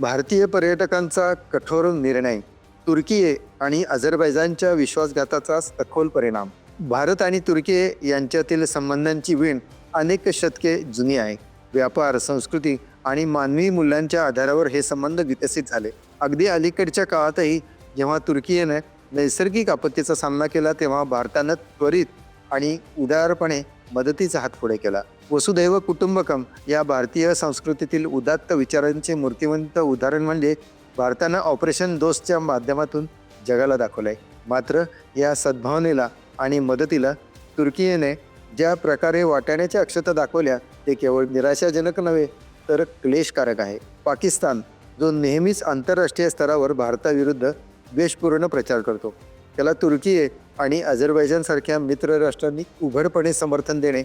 भारतीय पर्यटकांचा कठोर निर्णय तुर्की आणि अझरबैजानच्या विश्वासघाताचा सखोल परिणाम. भारत आणि तुर्की यांच्यातील संबंधांची वीण अनेक शतके जुनी आहे. व्यापार संस्कृती आणि मानवी मूल्यांच्या आधारावर हे संबंध विकसित झाले. अगदी अलीकडच्या काळातही जेव्हा तुर्कीने नैसर्गिक आपत्तीचा सामना केला तेव्हा भारतानं त्वरित आणि उदारपणे मदतीचा हात पुढे केला. वसुदैव कुटुंबकम या भारतीय संस्कृतीतील उदात्त विचारांचे मूर्तिवंत उदाहरण म्हणजे भारतानं ऑपरेशन दोस्तच्या माध्यमातून जगाला दाखवलंय. मात्र या सद्भावनेला आणि मदतीला तुर्कीने ज्या प्रकारे वाटाण्याच्या अक्षता दाखवल्या ते केवळ निराशाजनक नव्हे तर क्लेशकारक आहे. पाकिस्तान जो नेहमीच आंतरराष्ट्रीय स्तरावर भारताविरुद्ध द्वेषपूर्ण प्रचार करतो त्याला तुर्की आणि अझरबैजानसारख्या मित्र राष्ट्रांनी उघडपणे समर्थन देणे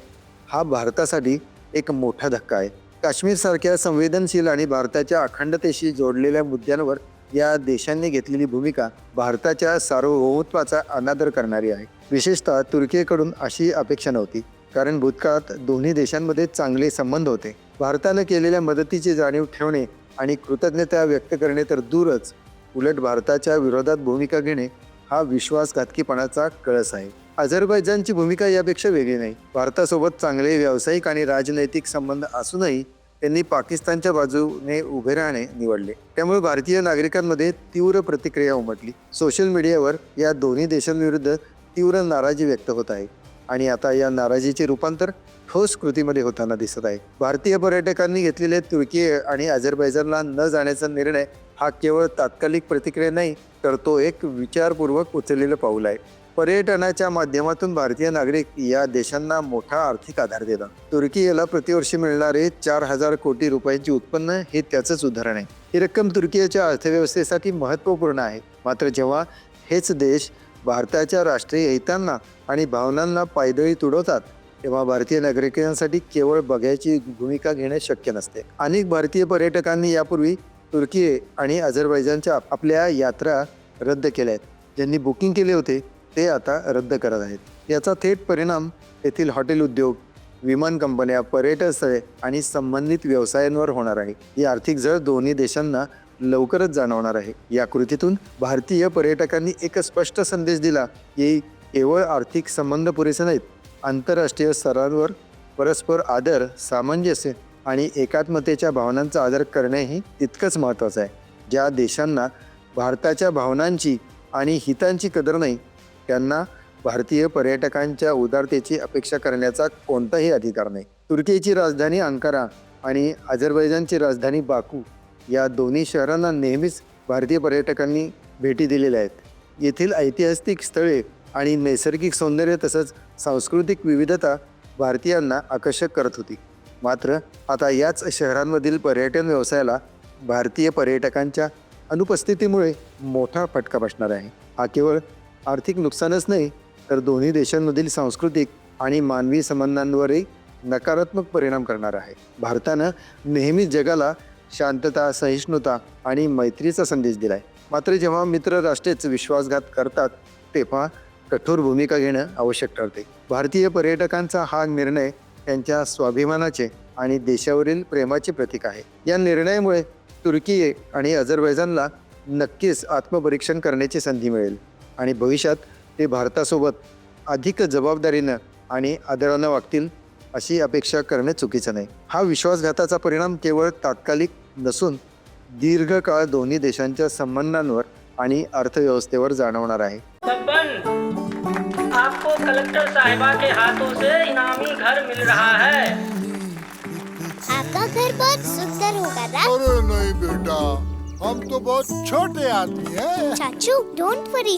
हा भारतासाठी एक मोठा धक्का आहे. काश्मीरसारख्या संवेदनशील आणि भारताच्या अखंडतेशी जोडलेल्या मुद्द्यांवर या देशांनी घेतलेली भूमिका भारताच्या सार्वभौमत्वाचा अनादर करणारी आहे. विशेषतः तुर्कीकडून अशी अपेक्षा नव्हती कारण भूतकाळात दोन्ही देशांमध्ये चांगले संबंध होते. भारतानं केलेल्या मदतीची जाणीव ठेवणे आणि कृतज्ञता व्यक्त करणे तर दूरच. उलट भारताच्या विरोधात भूमिका घेणे हा विश्वासघातकीपणाचा कळस आहे. अझरबैजानची भूमिका यापेक्षा वेगळी नाही. भारतासोबत चांगले व्यावसायिक आणि राजनैतिक संबंध असूनही त्यांनी पाकिस्तानच्या बाजूने उभे राहणे निवडले. त्यामुळे भारतीय नागरिकांमध्ये तीव्र प्रतिक्रिया उमटली. सोशल मीडियावर या दोन्ही देशांविरुद्ध तीव्र नाराजी व्यक्त होत आहे आणि आता या नाराजीचे रूपांतर ठोस कृतीमध्ये होताना दिसत आहे. भारतीय पर्यटकांनी घेतलेले तुर्की आणि अझरबैजानला न जाण्याचा निर्णय हा केवळ तात्कालिक प्रतिक्रिया नाही तर तो एक विचारपूर्वक उचललेलं पाऊल आहे. पर्यटनाच्या माध्यमातून भारतीय नागरिक या देशांना मोठा आर्थिक आधार देतात. तुर्की याला प्रतिवर्षी मिळणारे चार हजार कोटी रुपयांचे उत्पन्न हे त्याचंच उदाहरण आहे. ही रक्कम तुर्कीच्या अर्थव्यवस्थेसाठी महत्त्वपूर्ण आहे. मात्र जेव्हा हेच देश भारताच्या राष्ट्रीय हितांना आणि भावनांना पायदळी तुडवतात तेव्हा भारतीय नागरिकांसाठी केवळ बघायची भूमिका घेणे शक्य नसते. अनेक भारतीय पर्यटकांनी यापूर्वी तुर्की आणि अझरबैजानच्या आपल्या यात्रा रद्द केल्या आहेत. ज्यांनी बुकिंग केले होते ते आता रद्द करत आहेत. याचा थेट परिणाम येथील हॉटेल उद्योग विमान कंपन्या पर्यटनस्थळे आणि संबंधित व्यवसायांवर होणार आहे. ही आर्थिक झळ दोन्ही देशांना लवकरच जाणवणार आहे. या कृतीतून भारतीय पर्यटकांनी एक स्पष्ट संदेश दिला की केवळ आर्थिक संबंध पुरेसे नाहीत आंतरराष्ट्रीय स्तरांवर परस्पर आदर सामंजस्य आणि एकात्मतेच्या भावनांचा आदर करणेही तितकंच महत्त्वाचं आहे. ज्या देशांना भारताच्या भावनांची आणि हितांची कदर नाही त्यांना भारतीय पर्यटकांच्या उदारतेची अपेक्षा करण्याचा कोणताही अधिकार नाही. तुर्कीची राजधानी अंकारा आणि अझरबैजानची राजधानी बाकू या दोन्ही शहरांना नेहमीच भारतीय पर्यटकांनी भेटी दिलेल्या आहेत. येथील ऐतिहासिक स्थळे आणि नैसर्गिक सौंदर्य तसंच सांस्कृतिक विविधता भारतीयांना आकर्षक करत होती. मात्र आता याच शहरांमधील पर्यटन व्यवसायाला भारतीय पर्यटकांच्या अनुपस्थितीमुळे मोठा फटका बसणार आहे. हा केवळ आर्थिक नुकसानच नाही तर दोन्ही देशांमधील सांस्कृतिक आणि मानवी संबंधांवरही नकारात्मक परिणाम करणार आहे. भारतानं नेहमीच जगाला शांतता सहिष्णुता आणि मैत्रीचा संदेश दिलाय. मात्र जेव्हा मित्र राष्ट्रेच विश्वासघात करतात तेव्हा कठोर भूमिका घेणं आवश्यक ठरते. भारतीय पर्यटकांचा हा निर्णय त्यांच्या स्वाभिमानाचे आणि देशावरील प्रेमाचे प्रतीक आहे. या निर्णयामुळे तुर्की आणि अझरबैजानला नक्कीच आत्मपरीक्षण करण्याची संधी मिळेल. आणि भविष्यात ते भारतासोबत अधिक जबाबदारीनं आणि आदरानं वागतील अशी अपेक्षा करणे चुकीचं नाही. हा विश्वासघाताचा परिणाम केवळ तात्कालिक नसून दीर्घकाळ दोन्ही देशांच्या संबंधांवर आणि अर्थव्यवस्थेवर जाणवणार आहे. आपको कलेक्टर साहिबा के हाथों से इनामी घर मिल रहा है। आपका घर बहुत सुंदर होगा ना अरे नहीं बेटा हम तो बहुत छोटे आदमी हैं। चाचू डोंट वरी